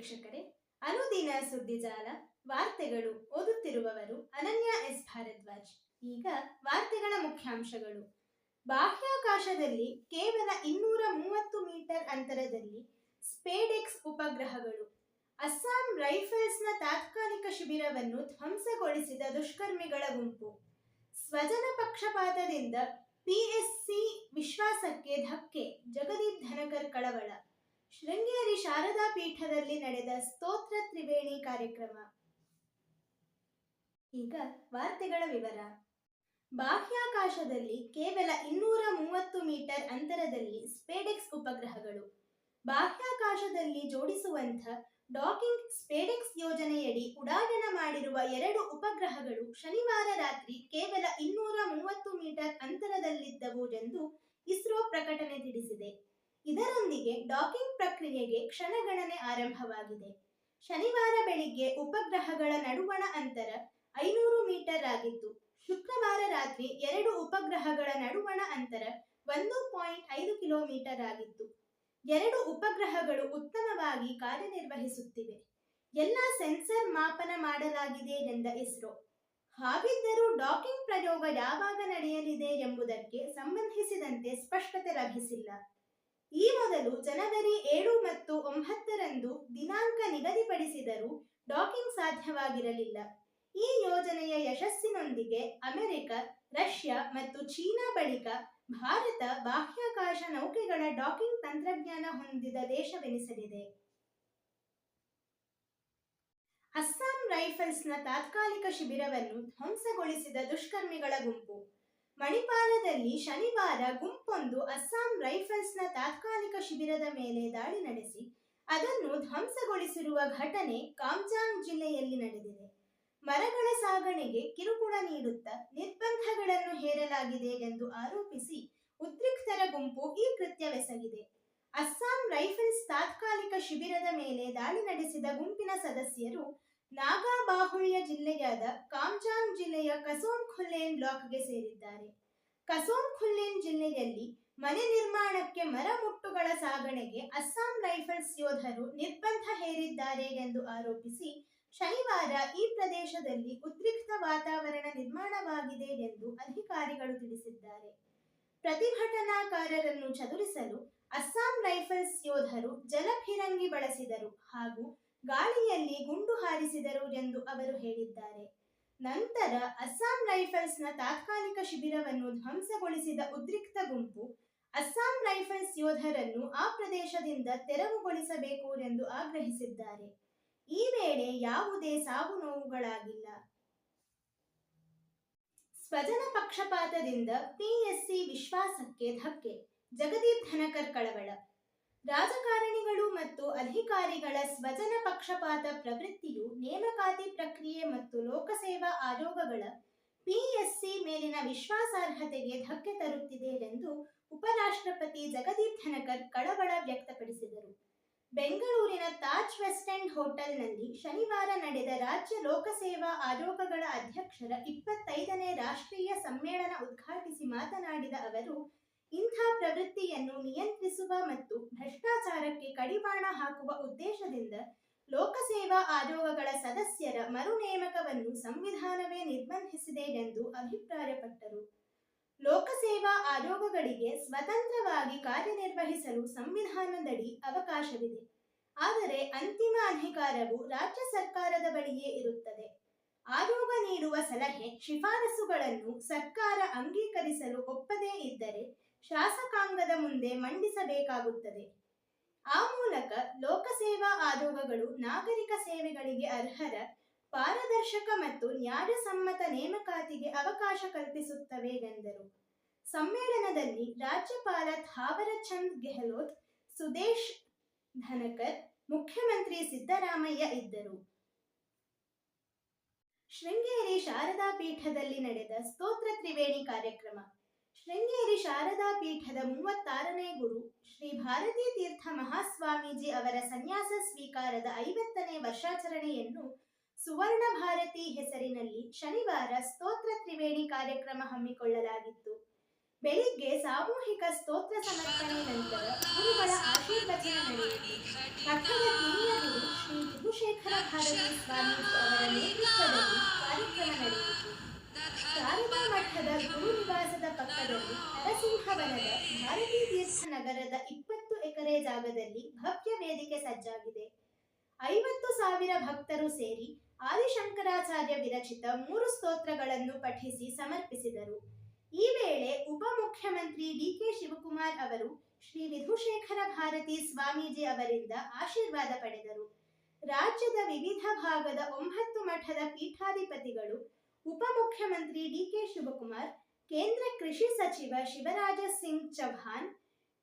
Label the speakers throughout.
Speaker 1: ವೀಕ್ಷಕರೇ, ಅನುದಿನ ಸುದ್ದಿಜಾಲ, ವಾರ್ತೆಗಳು ಓದುತ್ತಿರುವವರು ಅನನ್ಯ ಎಸ್ ಭಾರದ್ವಾಜ್. ಈಗ ವಾರ್ತೆಗಳ ಮುಖ್ಯಾಂಶಗಳು. ಬಾಹ್ಯಾಕಾಶದಲ್ಲಿ ಕೇವಲ ಇನ್ನೂರ ಮೂವತ್ತು ಮೀಟರ್ ಅಂತರದಲ್ಲಿ ಸ್ಪೇಡೆಕ್ಸ್ ಉಪಗ್ರಹಗಳು. ಅಸ್ಸಾಂ ರೈಫಲ್ಸ್ನ ತಾತ್ಕಾಲಿಕ ಶಿಬಿರವನ್ನು ಧ್ವಂಸಗೊಳಿಸಿದ ದುಷ್ಕರ್ಮಿಗಳ ಗುಂಪು. ಸ್ವಜನ ಪಕ್ಷಪಾತದಿಂದ ಪಿಎಸ್ಸಿ ವಿಶ್ವಾಸಕ್ಕೆ ಧಕ್ಕೆ, ಜಗದೀಪ್ ಧನಕರ್ ಕಳವಳ. ಶೃಂಗೇರಿ ಶಾರದಾ ಪೀಠದಲ್ಲಿ ನಡೆದ ಸ್ತೋತ್ರ ತ್ರಿವೇಣಿ ಕಾರ್ಯಕ್ರಮ. ಈಗ ವಾರ್ತೆಗಳ ವಿವರ. ಬಾಹ್ಯಾಕಾಶದಲ್ಲಿ ಕೇವಲ ಇನ್ನೂರ ಮೂವತ್ತು ಮೀಟರ್ ಅಂತರದಲ್ಲಿ ಸ್ಪೇಡೆಕ್ಸ್ ಉಪಗ್ರಹಗಳು. ಬಾಹ್ಯಾಕಾಶದಲ್ಲಿ ಜೋಡಿಸುವಂಥ ಡಾಕಿಂಗ್ ಸ್ಪೇಡೆಕ್ಸ್ ಯೋಜನೆಯಡಿ ಉಡಾವಣೆ ಮಾಡಿರುವ ಎರಡು ಉಪಗ್ರಹಗಳು ಶನಿವಾರ ರಾತ್ರಿ ಕೇವಲ ಇನ್ನೂರ ಮೂವತ್ತು ಮೀಟರ್ ಅಂತರದಲ್ಲಿದ್ದವು ಎಂದು ಇಸ್ರೋ ಪ್ರಕಟಣೆ ತಿಳಿಸಿದೆ. ಇದರೊಂದಿಗೆ ಡಾಕಿಂಗ್ ಪ್ರಕ್ರಿಯೆಗೆ ಕ್ಷಣಗಣನೆ ಆರಂಭವಾಗಿದೆ. ಶನಿವಾರ ಬೆಳಿಗ್ಗೆ ಉಪಗ್ರಹಗಳ ನಡುವಣ ಅಂತರ ಐನೂರು ಮೀಟರ್ ಆಗಿತ್ತು ಶುಕ್ರವಾರ ರಾತ್ರಿ ಎರಡು ಉಪಗ್ರಹಗಳ ನಡುವಣ ಅಂತರ ಒಂದು ಪಾಯಿಂಟ್ ಐದು ಕಿಲೋಮೀಟರ್ ಆಗಿತ್ತು ಎರಡು ಉಪಗ್ರಹಗಳು ಉತ್ತಮವಾಗಿ ಕಾರ್ಯನಿರ್ವಹಿಸುತ್ತಿವೆ. ಎಲ್ಲ ಸೆನ್ಸರ್ ಮಾಪನ ಮಾಡಲಾಗಿದೆ ಎಂದ ಇಸ್ರೋ. ಹಾಗಿದ್ದರೂ ಡಾಕಿಂಗ್ ಪ್ರಯೋಗ ಯಾವಾಗ ನಡೆಯಲಿದೆ ಎಂಬುದಕ್ಕೆ ಸಂಬಂಧಿಸಿದಂತೆ ಸ್ಪಷ್ಟತೆ ಲಭಿಸಿಲ್ಲ. ಈ ಮೊದಲು ಜನವರಿ ಏಳು ಮತ್ತು ಒಂಬತ್ತರಂದು ದಿನಾಂಕ ನಿಗದಿಪಡಿಸಿದರೂ ಡಾಕಿಂಗ್ ಸಾಧ್ಯವಾಗಿರಲಿಲ್ಲ. ಈ ಯೋಜನೆಯ ಯಶಸ್ಸಿನೊಂದಿಗೆ ಅಮೆರಿಕ, ರಷ್ಯಾ ಮತ್ತು ಚೀನಾ ಬಳಿಕ ಭಾರತ ಬಾಹ್ಯಾಕಾಶ ನೌಕೆಗಳ ಡಾಕಿಂಗ್ ತಂತ್ರಜ್ಞಾನ ಹೊಂದಿದ ದೇಶವೆನಿಸಲಿದೆ. ಅಸ್ಸಾಂ ರೈಫಲ್ಸ್ನ ತಾತ್ಕಾಲಿಕ ಶಿಬಿರವನ್ನು ಧ್ವಂಸಗೊಳಿಸಿದ ದುಷ್ಕರ್ಮಿಗಳ ಗುಂಪು ಮಣಿಪಾಲದಲ್ಲಿ ಶನಿವಾರ ಗುಂಪೊಂದು ಅಸ್ಸಾಂ ರೈಫಲ್ಸ್ನ ತಾತ್ಕಾಲಿಕ ಶಿಬಿರದ ಮೇಲೆ ದಾಳಿ ನಡೆಸಿ, ಅದನ್ನು ಧ್ವಂಸಗೊಳಿಸಿರುವ ಘಟನೆ ಕಾಮ್ಜಾಂಗ್ ಜಿಲ್ಲೆಯಲ್ಲಿ ನಡೆದಿದೆ. ಮರಗಳ ಸಾಗಣೆಗೆ ಕಿರುಕುಳ ನೀಡುತ್ತಾ ನಿರ್ಬಂಧಗಳನ್ನು ಹೇರಲಾಗಿದೆ ಎಂದು ಆರೋಪಿಸಿ ಉದ್ರಿಕ್ತರ ಗುಂಪು ಈ ಕೃತ್ಯವೆಸಗಿದೆ ಅಸ್ಸಾಂ ರೈಫಲ್ಸ್ ತಾತ್ಕಾಲಿಕ ಶಿಬಿರದ ಮೇಲೆ ದಾಳಿ ನಡೆಸಿದ ಗುಂಪಿನ ಸದಸ್ಯರು ನಾಗಾ ಬಾಹುಳ್ಯ ಜಿಲ್ಲೆಯಾದ ಕಾಮ್ಜಾಂಗ್ ಜಿಲ್ಲೆಯ ಕಸೋಮ್ ಖುಲ್ಲೇನ್ ಬ್ಲಾಕ್ಗೆ ಸೇರಿದ್ದಾರೆ. ಕಸೋಮ್ ಖುಲ್ಲೇನ್ ಜಿಲ್ಲೆಯಲ್ಲಿ ಮನೆ ನಿರ್ಮಾಣಕ್ಕೆ ಮರ ಮುಟ್ಟುಗಳ ಸಾಗಣೆಗೆ ಅಸ್ಸಾಂ ರೈಫಲ್ಸ್ ಯೋಧರು ನಿರ್ಬಂಧ ಹೇರಿದ್ದಾರೆ ಎಂದು ಆರೋಪಿಸಿ ಶನಿವಾರ ಈ ಪ್ರದೇಶದಲ್ಲಿ ಉದ್ರಿಕ್ತ ವಾತಾವರಣ ನಿರ್ಮಾಣವಾಗಿದೆ ಎಂದು ಅಧಿಕಾರಿಗಳು ತಿಳಿಸಿದ್ದಾರೆ. ಪ್ರತಿಭಟನಾಕಾರರನ್ನು ಚದುರಿಸಲು ಅಸ್ಸಾಂ ರೈಫಲ್ಸ್ ಯೋಧರು ಜಲಫಿರಂಗಿ ಬಳಸಿದರು ಹಾಗೂ ಗಾಳಿಯಲ್ಲಿ ಗುಂಡು ಹಾರಿಸಿದರು ಎಂದು ಅವರು ಹೇಳಿದ್ದಾರೆ. ನಂತರ ಅಸ್ಸಾಂ ರೈಫಲ್ಸ್ನ ತಾತ್ಕಾಲಿಕ ಶಿಬಿರವನ್ನು ಧ್ವಂಸಗೊಳಿಸಿದ ಉದ್ರಿಕ್ತ ಗುಂಪು ಅಸ್ಸಾಂ ರೈಫಲ್ಸ್ ಯೋಧರನ್ನು ಆ ಪ್ರದೇಶದಿಂದ ತೆರವುಗೊಳಿಸಬೇಕು ಎಂದು ಆಗ್ರಹಿಸಿದ್ದಾರೆ. ಈ ವೇಳೆ ಯಾವುದೇ ಸಾವು ನೋವುಗಳಾಗಿಲ್ಲ. ಸ್ವಜನ ಪಕ್ಷಪಾತದಿಂದ ಪಿಎಸ್ಸಿ ವಿಶ್ವಾಸಕ್ಕೆ ಧಕ್ಕೆ. ಜಗದೀಪ್ ಧನಕರ್ ಕಳವಳ. ರಾಜಕಾರಣಿಗಳು ಮತ್ತು ಅಧಿಕಾರಿಗಳ ಸ್ವಜನ ಪಕ್ಷಪಾತ ಪ್ರವೃತ್ತಿಯು ನೇಮಕಾತಿ ಪ್ರಕ್ರಿಯೆ ಮತ್ತು ಲೋಕಸೇವಾ ಆಯೋಗಗಳ ಪಿಎಸ್ಸಿ ಮೇಲಿನ ವಿಶ್ವಾಸಾರ್ಹತೆಗೆ ಧಕ್ಕೆ ತರುತ್ತಿದೆ ಎಂದು ಉಪರಾಷ್ಟ್ರಪತಿ ಜಗದೀಪ್ ಧನಕರ್ ಕಳವಳ ವ್ಯಕ್ತಪಡಿಸಿದರು. ಬೆಂಗಳೂರಿನ ತಾಜ್ ವೆಸ್ಟ್ ಎಂಡ್ ಹೋಟೆಲ್ನಲ್ಲಿ ಶನಿವಾರ ನಡೆದ ರಾಜ್ಯ ಲೋಕಸೇವಾ ಆಯೋಗಗಳ ಅಧ್ಯಕ್ಷರ ಇಪ್ಪತ್ತೈದನೇ ರಾಷ್ಟ್ರೀಯ ಸಮ್ಮೇಳನ ಉದ್ಘಾಟಿಸಿ ಮಾತನಾಡಿದ ಅವರು ಇಂಥ ಪ್ರವೃತ್ತಿಯನ್ನು ನಿಯಂತ್ರಿಸುವ ಮತ್ತು ಭ್ರಷ್ಟಾಚಾರಕ್ಕೆ ಕಡಿವಾಣ ಹಾಕುವ ಉದ್ದೇಶದಿಂದ ಲೋಕಸೇವಾ ಆಯೋಗಗಳ ಸದಸ್ಯರ ಮರು ನೇಮಕವನ್ನು ಸಂವಿಧಾನವೇ ನಿರ್ಬಂಧಿಸಿದೆ ಎಂದು ಅಭಿಪ್ರಾಯಪಟ್ಟರು. ಲೋಕಸೇವಾ ಆಯೋಗಗಳಿಗೆ ಸ್ವತಂತ್ರವಾಗಿ ಕಾರ್ಯನಿರ್ವಹಿಸಲು ಸಂವಿಧಾನದಡಿ ಅವಕಾಶವಿದೆ. ಆದರೆ ಅಂತಿಮ ಅಧಿಕಾರವು ರಾಜ್ಯ ಸರ್ಕಾರದ ಬಳಿಯೇ ಇರುತ್ತದೆ. ಆಯೋಗ ನೀಡುವ ಸಲಹೆ ಶಿಫಾರಸುಗಳನ್ನು ಸರ್ಕಾರ ಅಂಗೀಕರಿಸಲು ಒಪ್ಪದೇ ಇದ್ದರೆ ಶಾಸಕಾಂಗದ ಮುಂದೆ ಮಂಡಿಸಬೇಕಾಗುತ್ತದೆ. ಆ ಮೂಲಕ ಲೋಕಸೇವಾ ಆಯೋಗಗಳು ನಾಗರಿಕ ಸೇವೆಗಳಿಗೆ ಅರ್ಹರ, ಪಾರದರ್ಶಕ ಮತ್ತು ನ್ಯಾಯಸಮ್ಮತ ನೇಮಕಾತಿಗೆ ಅವಕಾಶ ಕಲ್ಪಿಸುತ್ತವೆ ಎಂದರು. ಸಮ್ಮೇಳನದಲ್ಲಿ ರಾಜ್ಯಪಾಲ ಥಾವರ ಚಂದ್ ಸುದೇಶ್ ಧನಕರ್, ಮುಖ್ಯಮಂತ್ರಿ ಸಿದ್ದರಾಮಯ್ಯ ಇದ್ದರು. ಶೃಂಗೇರಿ ಶಾರದಾ ಪೀಠದಲ್ಲಿ ನಡೆದ ಸ್ತೋತ್ರ ತ್ರಿವೇಣಿ ಕಾರ್ಯಕ್ರಮ ಶೃಂಗೇರಿ ಶಾರದಾ ಪೀಠದ ಮೂವತ್ತಾರನೇ ಗುರು ಶ್ರೀ ಭಾರತೀ ತೀರ್ಥ ಮಹಾಸ್ವಾಮೀಜಿ ಅವರ ಸನ್ಯಾಸ ಸ್ವೀಕಾರದ ಐವತ್ತನೇ ವರ್ಷಾಚರಣೆಯನ್ನು ಸುವರ್ಣ ಭಾರತಿ ಹೆಸರಿನಲ್ಲಿ ಶನಿವಾರ ಸ್ತೋತ್ರ ತ್ರಿವೇಣಿ ಕಾರ್ಯಕ್ರಮ ಹಮ್ಮಿಕೊಳ್ಳಲಾಗಿತ್ತು. ಬೆಳಿಗ್ಗೆ ಸಾಮೂಹಿಕ ಸ್ತೋತ್ರ ಸಮರ್ಪಣೆ ನಂತರ ಗುರುಗಳ ಆಶೀರ್ವಚನ ಸಾವಿರದ ಇಪ್ಪತ್ತು ಎಕರೆ ಜಾಗದಲ್ಲಿ ಭವ್ಯ ವೇದಿಕೆ ಸಜ್ಜಾಗಿದೆ. ಐವತ್ತು ಸಾವಿರ ಭಕ್ತರು ಸೇರಿ ಆದಿಶಂಕರಾಚಾರ್ಯ ವಿರಚಿತ ಮೂರು ಸ್ತೋತ್ರಗಳನ್ನು ಪಠಿಸಿ ಸಮರ್ಪಿಸಿದರು. ಈ ವೇಳೆ ಉಪಮುಖ್ಯಮಂತ್ರಿ ಡಿಕೆ ಶಿವಕುಮಾರ್ ಅವರು ಶ್ರೀ ವಿಧುಶೇಖರ ಭಾರತಿ ಸ್ವಾಮೀಜಿ ಅವರಿಂದ ಆಶೀರ್ವಾದ ಪಡೆದರು. ರಾಜ್ಯದ ವಿವಿಧ ಭಾಗದ ಒಂಬತ್ತು ಮಠದ ಪೀಠಾಧಿಪತಿಗಳು ಉಪಮುಖ್ಯಮಂತ್ರಿ ಡಿಕೆ ಶಿವಕುಮಾರ್ ಕೇಂದ್ರ ಕೃಷಿ ಸಚಿವ ಶಿವರಾಜ ಸಿಂಗ್ ಚೌಹಾನ್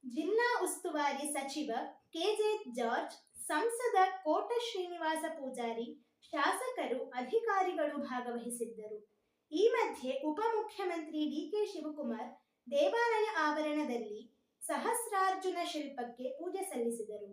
Speaker 1: ಜಿಲ್ಲಾ ಉಸ್ತುವಾರಿ ಸಚಿವ ಕೆಜೆ ಜಾರ್ಜ್, ಸಂಸದ ಕೋಟ ಶ್ರೀನಿವಾಸ ಪೂಜಾರಿ, ಶಾಸಕರು, ಅಧಿಕಾರಿಗಳು ಭಾಗವಹಿಸಿದ್ದರು. ಈ ಮಧ್ಯೆ ಉಪಮುಖ್ಯಮಂತ್ರಿ ಡಿಕೆ ಶಿವಕುಮಾರ್ ದೇವಾಲಯ ಆವರಣದಲ್ಲಿ ಸಹಸ್ರಾರ್ಜುನ ಶಿಲ್ಪಕ್ಕೆ ಪೂಜೆ ಸಲ್ಲಿಸಿದರು.